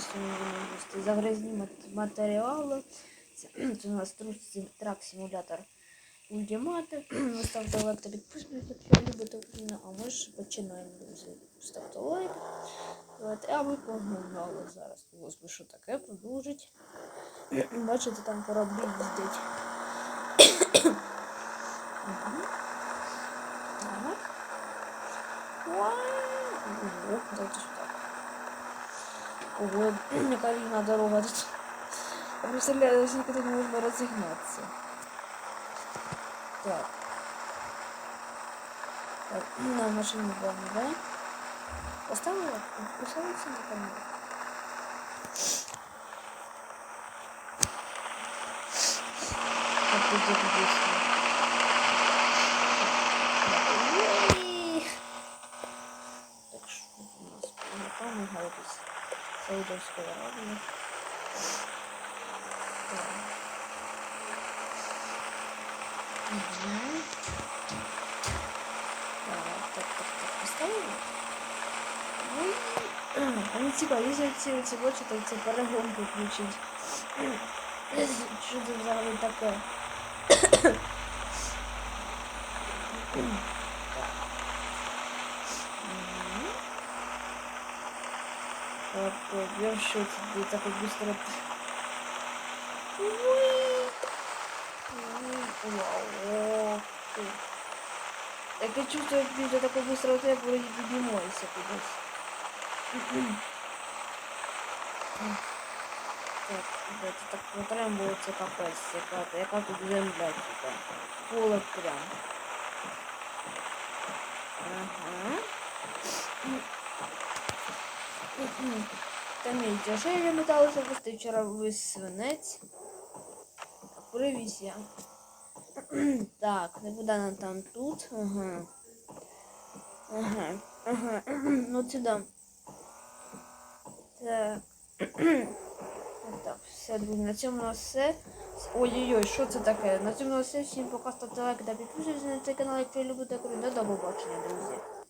сьогодні будемо вести загрязні мат- матеріали. Це, це у нас трак симулятор ультимати. Ви ставте лайк та підписуйтесь, якщо любите Україну. А ми ж починаємо, друзі. Ставте лайк. Давайте, а ви погнали зараз. Господи, що таке продовжить. Бачите, там кораблі їздять. Мгм. Так. Вау! Ого, давайте сюди. Ого, яка вільна дорога тут. Я представляю, скільки тут можна розігнатися. Так. Так, на машину главное, да? Поставила? Поставился на камеру? Так, где здесь? Уи! Так что у нас по галопись. Саудовского Аравии. Так. Мгм. Так, так, так, так, поставили? Уи! А не цікаво, якщо ці, ці очі, то це перегонку включить. Що це взагалі таке? Так, я в шоке, ты так вот быстро... Вау! я чувствую, как ты так быстро вот я вроде поднимайся кудись. Так, ребята, так протримується капець, яка, яка тут земля, типа. Поле прям. Таміть, а що я металося вести вчора свинець? Привіз я. Так, не буде нам там тут. Ага. Ага. Ага. Ну сюди. Так. Так, все, друзі, на цьому у нас все. Ой-ой-ой, що це таке? На цьому у нас все. Всім пока ставте лайк та підписуйтесь на цей канал, якщо любите. До побачення, друзі.